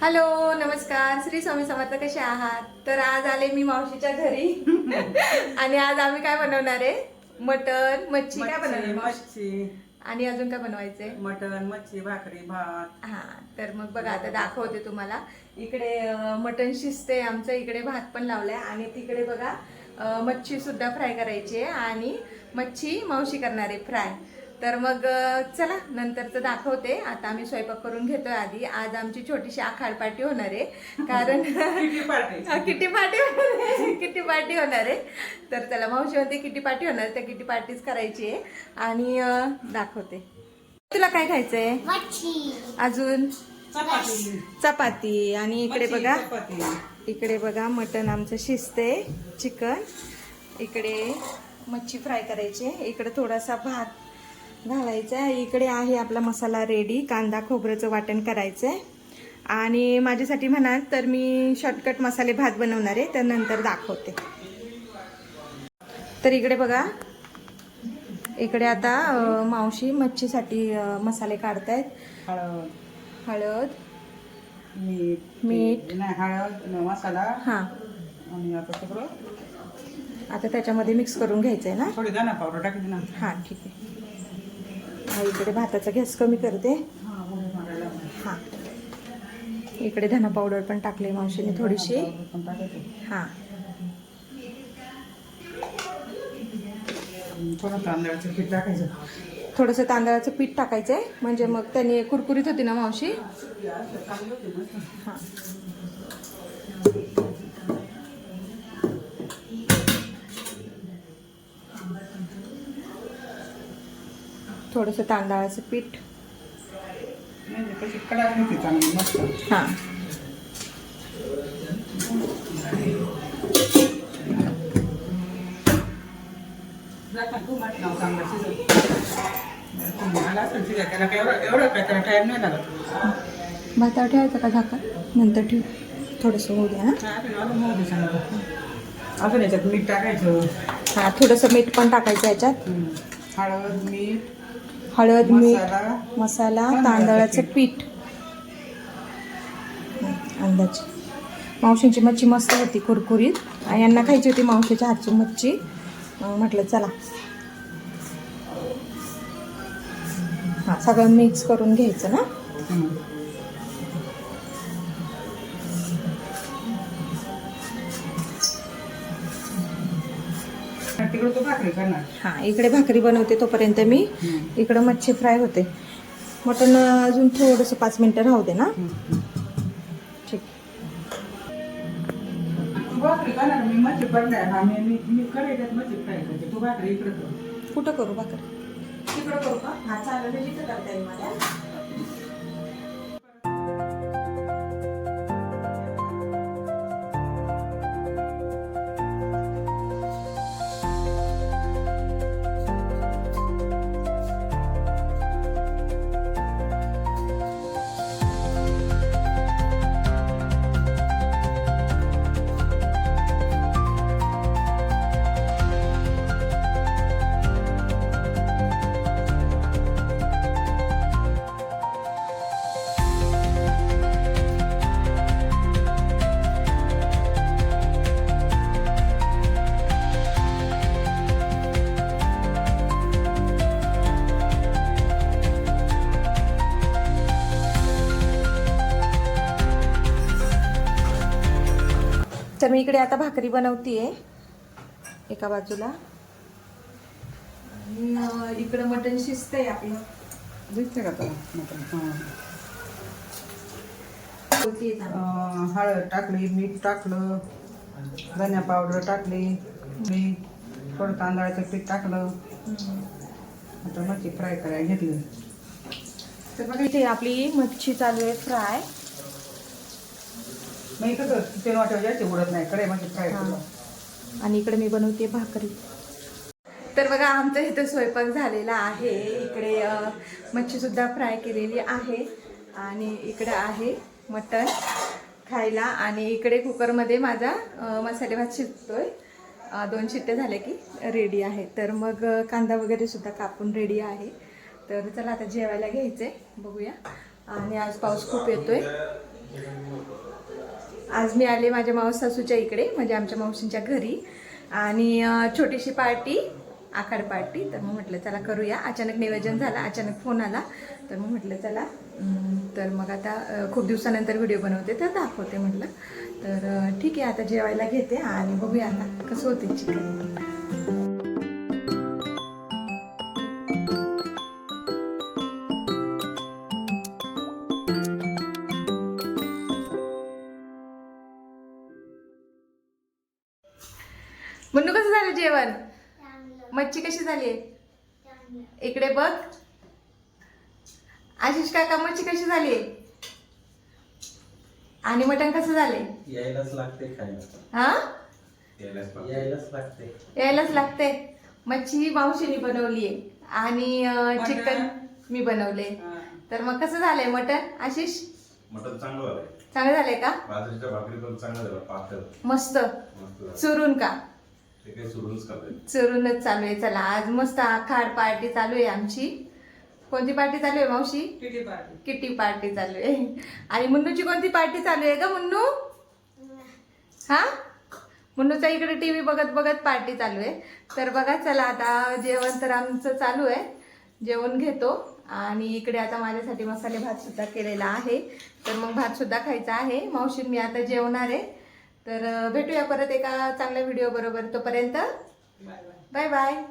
Hello नमस्कार. श्री स्वामी समर्थ कसे आहात? तर आज आले मी मावशीच्या घरी. आणि आज आम्ही काय बनवणार आहे? मटन मच्छी काय बनवणार मच्छी. आणि अजून काय बनवायचंय? मटण मच्छी भाकरी भात. हा तर मग बघा आता दाखवते तुम्हाला. इकडे अं, मटण शिजते आमचं. इकडे भात पण लावलाय. आणि तिकडे बघा मच्छी सुद्धा फ्राय करायची आहे. आणि मच्छी मावशी करणार आहे फ्राय. तर मग चला नंतरचं दाखवते. आता आम्ही स्वयंपाक करून घेतोय आधी. आज आमची छोटीशी आखाड पार्टी होणार आहे. कारण किती पार्टी. किटी पार्टी होणार आहे. किटी पार्टी होणार आहे. तर त्याला मावशी म्हणते किटी पार्टी होणार आहे, त्या किटी पार्टीच करायची आहे. आणि दाखवते. तुला काय खायचंय? मच्छी. अजून? चपाती. चपाती. आणि इकडे बघा. चपाती. इकडे बघा मटण आमचं शिजते चिकन. इकडे मच्छी फ्राय करायची आहे. इकडे थोडासा भात. घालायचा आहे. इकडे आहे आपला मसाला रेडी कांदा खोबऱ्याचं वाटण करायचं आहे आणि माझ्यासाठी म्हणाल तर मी शॉर्टकट मसाले भात बनवणार आहे. तर नंतर दाखवते. तर इकडे बघा. इकडे आता मावशी मच्छीसाठी मसाले काढतायत. हळद. हळद. मीठ. मीठ. हळद न मसाला. हां. आणि आता सगळं आता त्याच्यामध्ये मिक्स करून घ्यायचं आहे ना? थोडी दाणा पावडर टाकली ना. हां ठीक आहे. हा, इकडे भाताचा गॅस कमी करते. हा. हां. इकडे धना पावडर पण टाकली मावशीने थोडीशी. हां. थोडं तांदळाचं पीठ टाकायचं. थोडंसं तांदळाचं पीठ टाकायचं आहे म्हणजे मग त्याने कुरकुरीत होती ना मावशी? हां थोडंसं तांदळाचं पीठ म्हणजे कशी कडाक होती चांगली मस्त हां जाता तू म्हटलं चांगलं शिजत तुम्ही आला असेल शिजाय त्याला काय एवढं एवढं काय त्याला टाईम नाही लागत भातावर ठेवायचं का झाका नंतर ठेव. थोडंसं होऊ द्या हा, अजून याच्यात मीठ टाकायचं. हां थोडंसं मीठ पण टाकायचं याच्यात. हळद मीठ हळद मीठ मसाला तांदळाचं पीठ. अंदाज. मावशींची मच्छी मस्त होती कुरकुरीत. आणि यांना खायची होती मावशीच्या हातची मच्छी. म्हटलं चला. हां सगळं मिक्स करून घ्यायचं ना? तिकडं तो भाकरी करणार. हां इकडे भाकरी बनवते तोपर्यंत मी. इकडं मच्छी फ्राय होते. मटण अजून थोडंसं पाच मिनटं राहू दे ना. ठीक. तू भाकरी करणार मी मच्छी करणार. हा मी मी मी करायच्यात मच्छी फ्राय करते. तू भाकरी इकडं कर. कुठं करू भाकर? तिकडं करू का? हा चालेल जिथं करता येईल मला. तर मी इकडे आता भाकरी बनवतीये. एका बाजूला. इकडं मटण शिजतंय आपलं. दिसते का तुला मटण? हा. हळद टाकली मीठ टाकलं धन्या पावडर टाकली मीठ थोडं तांदळाचं पीठ टाकलं. आता मच्छी फ्राय करायला घेतली. तर बघा इथे आपली मच्छी चालू आहे फ्राय. मी कसं तेल वाटायला जायचे उडत नाही. कडे मच्छी फ्राय. करू आणि इकडे मी बनवते भाकरी. तर बघा आमचा इथं स्वयंपाक झालेला आहे. इकडे मच्छीसुद्धा फ्राय केलेली आहे. आणि इकडे आहे मटण खायला. आणि इकडे कुकरमध्ये माझा मसाले भात शिजतोय. दोन शिट्ट्या झाल्या की रेडी आहे. तर मग कांदा वगैरे सुद्धा कापून रेडी आहे. तर चला आता जेवायला घ्यायचंय. बघूया. आणि आज पाऊस खूप येतोय. आज मी आले माझ्या मावस सासूच्या इकडे म्हणजे आमच्या मावशींच्या घरी. आणि छोटीशी पार्टी आखाड पार्टी. तर मग म्हटलं चला करूया. अचानक नियोजन झालं अचानक फोन आला. तर मग म्हटलं चला. तर मग आता खूप दिवसानंतर व्हिडिओ बनवते तर दाखवते म्हटलं. तर ठीक आहे आता जेवायला घेते आणि बघूया आता कसं होते चिकन. जेवण? मच्छी कशी झाली? इकडे बघ. आशिष काका मच्छी कशी झाली? आणि मटण कसं झाले? यायलाच लागते खायला. हा? यायलाच लागते. यायलाच लागते. मच्छी ही मावशीने बनवली आहे. आणि चिकन मी बनवले. तर मग कसं झालंय मटण आशिष? मटण चांगलं झालंय. चांगलं झालंय का? बाजरीच्या भाकरी पण चांगलं झालं पातळ. मस्त. चुरून का? चुरूनच चालू आहे. चला आज मस्त आखाड पार्टी चालू आहे आमची. कोणती पार्टी चालू आहे मावशी? पार्टी. किटी पार्टी चालू आहे. आणि मुन्नूची कोणती पार्टी चालू आहे का मुन्नू? हा? मुन्नूच्या इकडे टीव्ही बघत बघत पार्टी चालू आहे. तर बघा चला आता जेवण तर आमचं चालू आहे. जेवण घेतो. आणि इकडे आता माझ्यासाठी मसाले भात सुद्धा केलेला आहे. तर मग भात सुद्धा खायचा आहे. मावशी मी आता जेवणार आहे. तर भेटूया परत एका चांगल्या व्हिडिओ बरोबर तोपर्यंत. Bye bye.